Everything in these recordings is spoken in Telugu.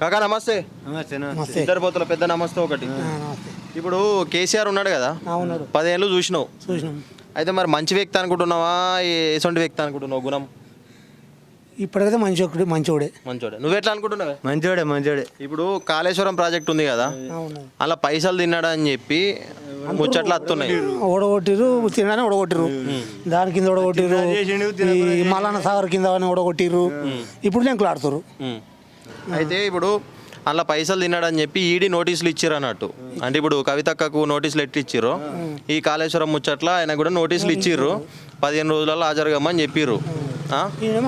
కాకా నమస్తే. నమస్తే నమస్తే. ఇద్దరు పోతుల పెద్ద నమస్తే ఒకటి. ఇప్పుడు కేసీఆర్ ఉన్నాడు కదా? పదేళ్ళు చూసినావు. చూసినాం. అయితే మరి మంచి వ్యక్తి అనుకుంటున్నావా? ఎసొంటి వ్యక్తి అనుకుంటున్నావు? గుణం? ఇప్పటికైతే మంచి ఒకటి మంచోడే. మంచోడే. నువ్వు ఎట్లా అనుకుంటున్నావే? మంచోడే మంచోడే. ఇప్పుడు కాళేశ్వరం ప్రాజెక్ట్ ఉంది కదా? అవును. అలా పైసలు తిన్నాడు అని చెప్పి ముచ్చట్లు వస్తున్నాయి ఓడగొట్టిరు తినని ఓడగొట్టిరు దాని కింద ఓడగొట్టిరు మల్లన్న సాగర్ కింద ఓడగొట్టిరు ఇప్పుడు నేను ఆడుతారు ఉమ్. అయితే ఇప్పుడు అలా పైసలు తిన్నాడు అని చెప్పి ఈడీ నోటీసులు ఇచ్చారు అన్నట్టు. అంటే ఇప్పుడు కవితక్కకు నోటీసులు ఎట్టి ఇచ్చిర్రు ఈ కాళేశ్వరం ముచ్చట్ల ఆయన కూడా నోటీసులు ఇచ్చిర్రు. పదిహేను రోజులలో చెప్పిర్రు.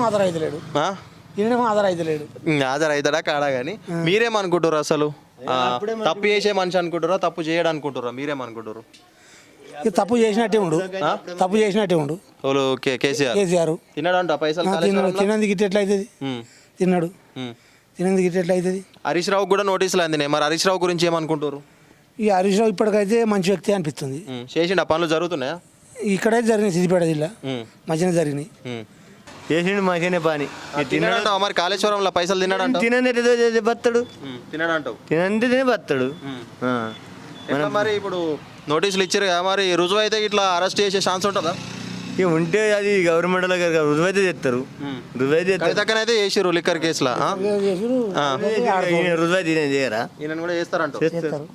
ఆధార అవుతలేడు ఉమ్, హాజరు అవుతాడా కాడా కానీ మీరేమనుకుంటారు అసలు? తప్పు చేసే మనిషి అనుకుంటారా తప్పు చేయడం అనుకుంటారా మీరేమనుకుంటారు తప్పు చేసినట్టే ఉండు. తప్పు చేసినట్టే ఉండు. కేసీఆర్. కేసీఆర్. పైసలు తిన్నాడు? తినందుకు ఎట్లా అవుతుంది ఉమ్, తిన్నాడు. ఇట్ట ఎట్లా అవుతుంది? హరీష్ రావు కూడా నోటీసులు అందినాయి. మరి హరీష్ రావు గురించి ఏమనుకుంటారు ఈ హరీష్ రావు ఇప్పటికైతే మంచి వ్యక్తి అనిపిస్తుంది. చేసిండు? ఆ పనులు జరుగుతున్నాయా? ఇక్కడైతే జరిగినాయి సిద్దిపేట జిల్లా. మంచిగా జరిగినాయి. చేసిండు మంచిగానే పని. తిన్నాడంట మరి కాళేశ్వరంలో పైసలు తిన్నాడంట? తిన్నాడంటావు. తినంది బతాడు ఆ. ఎట్లా మరి ఇప్పుడు నోటీసులు ఇచ్చారు కదా మరి? రుజువు అయితే ఇట్లా అరెస్ట్ చేసే ఛాన్స్ ఉంటుందా? ఇక ఉంటే అది గవర్నమెంట్ రుజువైతే చేస్తారు. రుజువైతే కవితక్కనైతే లిక్కర్ కేసులో ఆ? ఆ. ఈయన రుజువైతే ఈయన చేయరా? ఈయనను కూడా చేస్తారంట. చేస్తారు.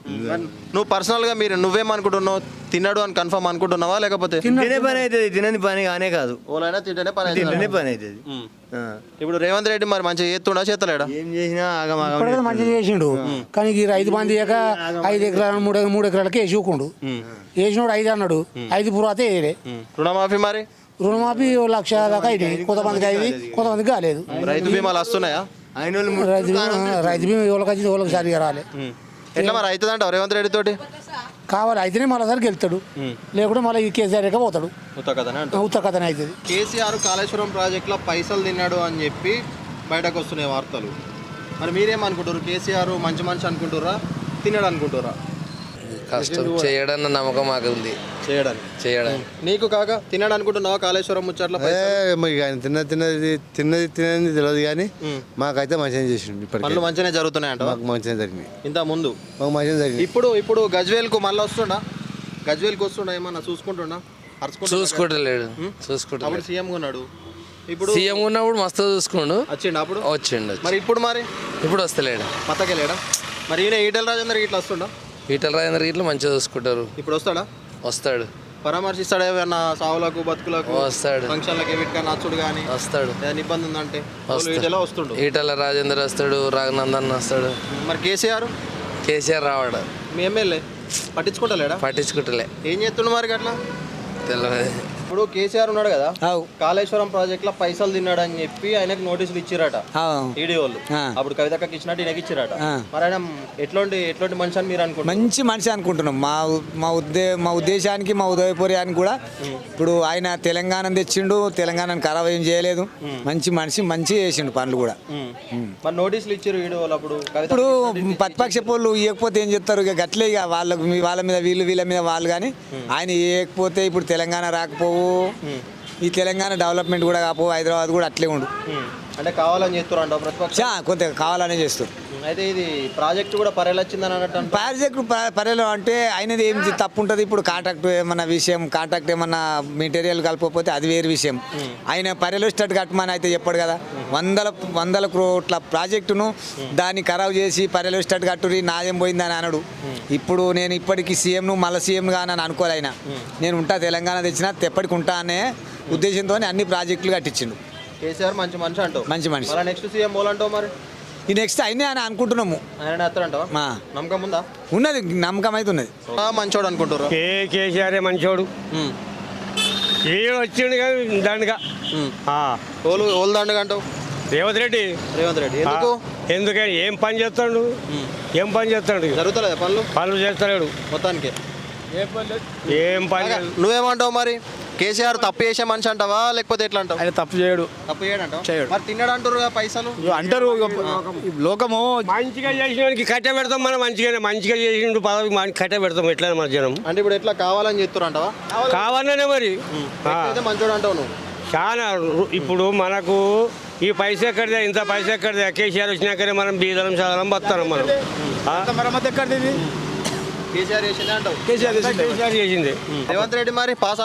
నువ్వు పర్సనల్గా మీరు నువ్వేమనుకుంటున్నావు తిన్నాడు అని కన్ఫర్మ్ అనుకుంటున్నావా లేకపోతే? తినే పని అవుతుంది. తినని పని కానే కాదు. ఓలైనా తింటేనే పని తింటేనే అవుతుందా? పని అవుతుంది. ఇప్పుడు రేవంత్ రెడ్డి మరి మంచిగా చేస్తుండా చేస్తలేడా? ఏం చేసినా ఆగమాగం ఇప్పటికైతే మంచిగా చేసిండు. కానీ ఈ రైతు బంధు ఇయ్యక ఐదు ఎకరాలు మూడు మూడు ఎకరాలకి వేసి ఊకుండు. వేసినోడు ఐదు అన్నాడు. ఐదు పురాత వేయలే. రుణమాఫీ మరి? రుణమాఫీ ఓ లక్ష దాకా అయినాయి కొంతమందికి అయింది. కొంతమందికి కాలేదు. రైతు బీమాలు వస్తున్నాయా? ఆయన వాళ్ళు రైతు బీమా రైతు బీమా ఎవరికి వచ్చింది ఎవరికి సరిగా రాలే. ఎట్లా మరి అవుతుందంట రేవంత్ రెడ్డి తోటి? కావాలి అయితేనే మళ్ళీ సరికి వెళ్తాడు. లేకుంటే మళ్ళీ ఈ కేసీఆర్ పోతాడు. ఉత్త కథనే అంట ఉత్త కథనే అవుతుంది. కేసీఆర్ కాళేశ్వరం ప్రాజెక్టులో పైసలు తిన్నాడు అని చెప్పి బయటకు వస్తున్నాయి వార్తలు. మరి మీరేమనుకుంటారు కేసీఆర్ మంచి మనిషి అనుకుంటారా తిన్నాడు అనుకుంటారా కష్టం. చేయడన్న నమ్మకం మాకు ఉంది చేయడానికి. చేయడానికి నీకు కాక తిన్నాడు అనుకుంటున్నావా కాళేశ్వరం ముచ్చట్ల ఏ, మరి ఆయన తిన్న తిన్నది తిన్నది తినది తెలియదు కానీ మాకైతే మంచిగా చేసిండు ఇప్పటికి. పనులు మంచిగానే జరుగుతున్నాయంట? మాకు మంచిగా జరిగింది ఇంత ముందు? మాకు మంచిగా జరిగింది ఇప్పుడు ఇప్పుడు గజ్వేల్కు మళ్ళీ వస్తుండా? గజ్వేల్కి వస్తుండా ఏమన్నా? చూసుకుంటుండా? అరుచుకుంటుండా? చూసుకుంటలేడు. అప్పుడు సీఎం ఉన్నాడు. ఇప్పుడు సీఎం ఉన్నప్పుడు మస్తు చూసుకోండు వచ్చిండు అప్పుడు? వచ్చిండు మరి ఇప్పుడు మరి? ఇప్పుడు వస్తలేడు. పత్తకెళ్ళాడా మరి ఈయన ఈటల రాజేందర్ ఇట్లా వస్తుండా? ఈటల రాజేంద్ర ఇట్లా మంచిగా చూసుకుంటారు. ఇప్పుడు వస్తాడా? వస్తాడు. పరామర్శిస్తాడు ఏమన్నా సావులకు బతుకులకు వస్తాడు. ఫంక్షన్లకు వీటికి నచ్చుడు కానీ వస్తాడు. ఏదైనా ఇబ్బంది ఉందంటే. వీటిలో వస్తుండు. ఈటల రాజేంద్ర వస్తాడు రఘునందన్ వస్తాడు. మరి కేసీఆర్? కేసీఆర్ రావాడు? మీ ఎమ్మెల్యే? పట్టించుకుంటలేడా? పట్టించుకుంటలే. ఏం చేస్తుండు మరి అట్లా తెలియదు ఇప్పుడు కేసీఆర్ ఉన్నాడు కదా కాళేశ్వరం ప్రాజెక్ట్లో పైసలు తిన్నాడు అని చెప్పి ఆయనకు నోటీసులు ఇచ్చిరట. ఈడీ వాళ్ళు. అప్పుడు కవితక్కకి ఇచ్చినట్టు ఈయనకి ఇచ్చిరట. మరి ఆయన ఎట్లాంటి ఎట్లాంటి మనిషి అని మీరు అనుకుంటారు మంచి మనిషి అనుకుంటున్నాం. మా మా ఉద్దే మా ఉద్దేశానికి మా ఉదయపుర్యానికి కూడా ఇప్పుడు ఆయన తెలంగాణ తెచ్చిండు తెలంగాణను ఖరాబ్ ఏం చేయలేదు. మంచి మనిషి మంచి చేసిండు పనులు కూడా. మరి నోటీసులు ఇచ్చారు ఈడీ వాళ్ళు అప్పుడు? కవిత ఇప్పుడు ప్రతిపక్ష పోళ్ళు ఇవ్వకపోతే ఏం చెప్తారు ఇక గట్లే ఇక వాళ్ళకు వాళ్ళ మీద వీళ్ళు వీళ్ళ మీద వాళ్ళు కానీ ఆయన ఇవ్వకపోతే ఇప్పుడు తెలంగాణ రాకపోవు ఈ తెలంగాణ డెవలప్మెంట్ కూడా కాపో హైదరాబాద్ కూడా అట్లే ఉండు. అంటే కావాలని చేస్తారు కొంత కావాలనే చేస్తారు అయితే ఇది ప్రాజెక్ట్ కూడా పర్యలొచ్చిందని అన్నట్టు. ప్రాజెక్ట్ పర్యలో అంటే ఆయనది ఏం తప్పు ఉంటుంది ఇప్పుడు కాంట్రాక్ట్ ఏమన్నా విషయం కాంట్రాక్ట్ ఏమన్నా మెటీరియల్ కలపకపోతే అది వేరే విషయం. ఆయన పర్యలో స్టార్ట్ కట్టమని అయితే చెప్పాడు కదా. వందల వందల కోట్ల ప్రాజెక్టును దాన్ని ఖరాబ్ చేసి పర్యలో స్టార్ట్ కట్టురి నాదేం పోయిందని అనడు. ఇప్పుడు నేను ఇప్పటికి సీఎంను మళ్ళీ సీఎంగా అని అనుకోలే ఆయన. నేను ఉంటా తెలంగాణ తెచ్చినా ఎప్పటికి ఉంటా అనే ఉద్దేశంతో అన్ని ప్రాజెక్టులు కట్టించిండు. కేసీఆర్ మంచి మనిషి అంటావు. మంచి మనిషి. నెక్స్ట్ సీఎం పోలంటావు మరి? ఈ నెక్స్ట్ అయినా అని అనుకుంటున్నాము. ఆయన వస్తారంటావా మా. నమ్మకం ఉందా? ఉన్నది నమ్మకం అయితే ఉన్నది. మంచోడు అనుకుంటారు కే కేసీఆర్ మంచోడు? ఏ వచ్చిండు కానీ దండగా ఆ, ఓలు ఓలు దండగా అంటావు? రేవంత్ రెడ్డి. రేవంత్ రెడ్డి. ఎందుకు? ఎందుకని? ఏం పని చేస్తాడు? ఏం పని చేస్తాడు? జరుగుతలేదా పనులు? పనులు చేస్తలేడు. మొత్తానికి? ఏం పని నువ్వేమంటావు మరి? కేసీఆర్ తప్పు చేసే మనిషి అంటావా? లేకపోతే ఎట్లా అంటావు? ఆయన తప్పు చేయడు. తప్పు చేయడంటావు? మరి తిన్నాడు అంటారు పైసలు? అంటారు లోకము మంచిగా చేసినోనికి కట్ట పెడతాం మనం మంచిగానే మంచిగా చేసిండు పదవికి మన కట్ట పెడతాం ఎట్లా మన జనం? అంటే ఇప్పుడు ఎట్లా కావాలని చెప్తారు అంటావా కావాలనే మరి. మంచోడు అంటావు నువ్వు? చాలా ఇప్పుడు మనకు ఈ పైసా ఎక్కడిదే? ఇంత పైసా ఎక్కడిదే? కేసీఆర్ వచ్చినాకనే మనం బీదలం చదలం బతాం మనం. మరమ్మతు ఎక్కడిది? కేసీఆర్ చేసిందే అంటావు? కేసీఆర్ చేసింది. కేసీఆర్ చేసింది? రేవంత్ రెడ్డి మరి పాస్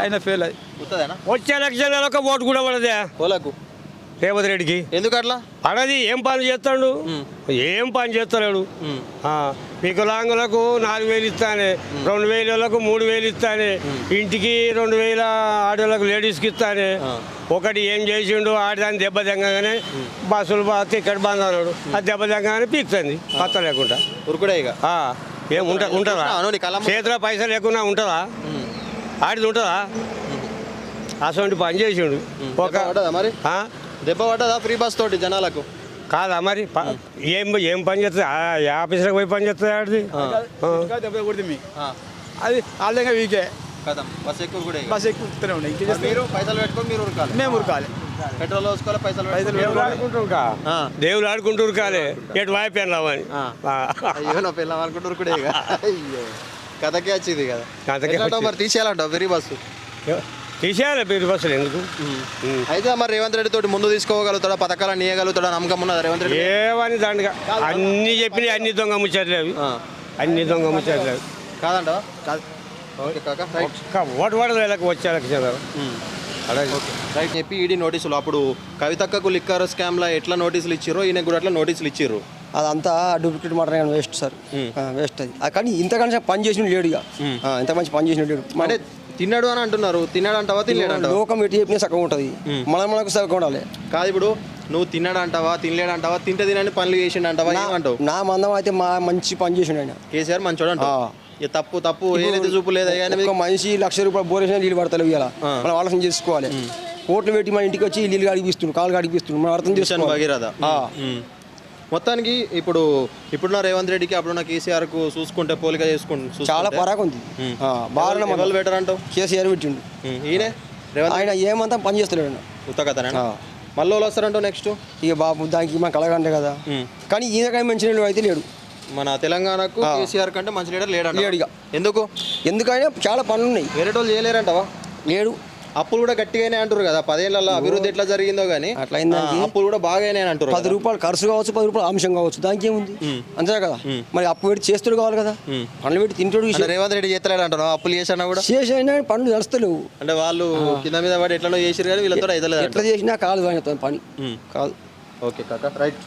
ఆయన ఫెయిల్ వచ్చే ఓటు కూడా పడదే. పోలకు. రేవంత్ రెడ్డికి. ఎందుకు అట్లా? పడది ఏం పని చేస్తాడు? ఏం పని చేస్తలేడు? ఆ, వికలాంగులకు నాలుగు వేలు ఇస్తానే. రెండు వేలకు మూడు వేలు ఇస్తానే. ఇంటికి రెండు వేల ఆడవాళ్ళకు లేడీస్కి ఇస్తానే. ఒకటి ఏం చేసిండు ఆడదాన్ని దెబ్బ తెంగగానే బస్సులు ఇక్కడ బంద్ అన్నాడు ఆ దెబ్బ తెంగగానే పీకుతుంది పత్త లేకుండా. ఉరుకుడే ఏం ఉంట ఉంటుందా? చేతిలో పైసలు లేకుండా ఉంటుందా? ఆడిది ఉంటుందా? అసలు పని చేసిండు. ఒక మరి? ఆ? దెబ్బ పడ్డదా ఫ్రీ బస్ తోటి జనాలకు? కాదా మరి? ఏం ఏం పని చేస్తుంది? ఆ ఆఫీసులకు పోయి పని చేస్తుంది ఆడిది? ఇంకా దెబ్బ కొడితే మీ. ఆ, అది వాళ్ళగా వీకే. కదం బస్ ఎక్కువ కూడా ఇక. బస్ ఇంకేం మరి పైసలు పెట్టుకొని మీరు ఉరకాలి. మేము ఉరకాలి. పెట్రోల్ వేసుకోవాలి పైసలు దేవుడు ఆడుకుంటారు కా ఆ. దేవుడు ఆడుకుంటారు కాలే ఎటు వాయిపోయాను రావని. అయ్యో నా కూడా అయ్యో. కథకే వచ్చింది కదా కథకే. మరి? తీసేయాలంటావు? Free bus? తీసేయాలి మీరు బస్సులు ఎందుకు. అయితే మరి రేవంత్ రెడ్డి తోటి ముందు తీసుకోగలుగుతాడా? పథకాలను ఇవ్వగలుగుతాడా నమ్మకం ఉన్నదా రేవంత్ రెడ్డి ఏమని దండగా? అన్ని చెప్పినాయి అన్ని దొంగ ముచ్చట్లేవి. అన్ని దొంగ ముచ్చట్లేవి. కాదంటావా? కాదు. ఓకే కాక రైట్ ఒక్క ఓటు పడదు వీళ్ళకి వచ్చే ఎలక్షన్ అలాగే రైట్ చెప్పి ఈడీ నోటీసులు అప్పుడు కవితక్కకు లిక్కర్ స్కామ్లో ఎట్లా నోటీసులు ఇచ్చిర్రో ఈయనకు కూడా అట్లా నోటీసులు ఇచ్చిర్రు? అదంతా డూప్లికేట్ మాట వేస్ట్ సార్ వేస్ట్ అది. కానీ ఇంతకంటే పని చేసిన లేడు ఇక. ఆ, ఇంత మంచి పని చేసిన లేడు. అంటే తిన్నాడు అని అంటున్నారు. తిన్నాడు. అంటావా తినలేడు అంటావా లోకం ఎటు చెప్పినా సగం ఉంటుంది. మన మనకు సగం ఉండాలి. కాదు ఇప్పుడు నువ్వు తిన్నాడు అంటావా తినలేడు అంటావా తింటే తినని పనులు చేసిండు అంటావా నా- ఏమంటావు? నా మందం అయితే మా మంచి పని చేసిండు ఆయన. కేసీఆర్ మంచోడు అంటావు. ఇక తప్పు తప్పు ఏదైతే చూపు లేదా ఒక మనిషి లక్ష రూపాయలు బోరేసిన నీళ్ళు ఇవాళ ఆ. మనం ఆలోచన చేసుకోవాలి. కోట్లు పెట్టి మన ఇంటికి వచ్చి నీళ్ళు అడిగిస్తుండు కాళ్ళు అడిగిస్తుండు మనం అర్థం చేసుకోవాలి. భగీరథ. మొత్తానికి ఇప్పుడు ఇప్పుడున్న రేవంత్ రెడ్డికి అప్పుడున్న కేసీఆర్కు చూసుకుంటే పోలిక చేసుకుంటే చాలా పరాకు ఉంది. బాగా బెటర్ అంటావు? కేసీఆర్ పెట్టిండు. ఈయనే? రేవంత్ ఆయన ఏమంతా పని. ఉత్తకథనే ఆ. మళ్ళీ వాళ్ళు వస్తారంటావు నెక్స్ట్ ఇక బాబు దానికి మన కలగంటే కదా. కానీ ఈయనకాయ మంచి అయితే లేడు. మన తెలంగాణకు. కేసీఆర్ కంటే మంచి లీడర్ లేడు ఇక. ఎందుకు? ఎందుకైనా చాలా పనులు ఉన్నాయి వేరే వాళ్ళు చేయలేరంటావా? లేడు. అప్పులు కూడా గట్టిగానే అంటారు కదా పదేళ్ళలో అభివృద్ధి ఎట్లా జరిగిందో కానీ అట్లా. అప్పులు కూడా బాగానే అంటారు పది రూపాయలు ఖర్చు కావచ్చు పది రూపాయలు అంశం కావచ్చు దానికి ఏముంది? అంతే కదా? మరి అప్పు పెట్టి చేస్తుడు కావాలి కదా? పనులు పెట్టి తింటాడు రేవంత్ రెడ్డి చేస్తలేడు అంటారు అప్పులు చేసినా కూడా? చేసి అయినా పనులు నడుస్తలేవు. అంటే వాళ్ళు కింద మీద పడి ఎట్లనో చేసిరు కానీ వీళ్ళతో ఎట్లా చేసినా కాదు పని. కాదు. ఓకే కాక రైట్.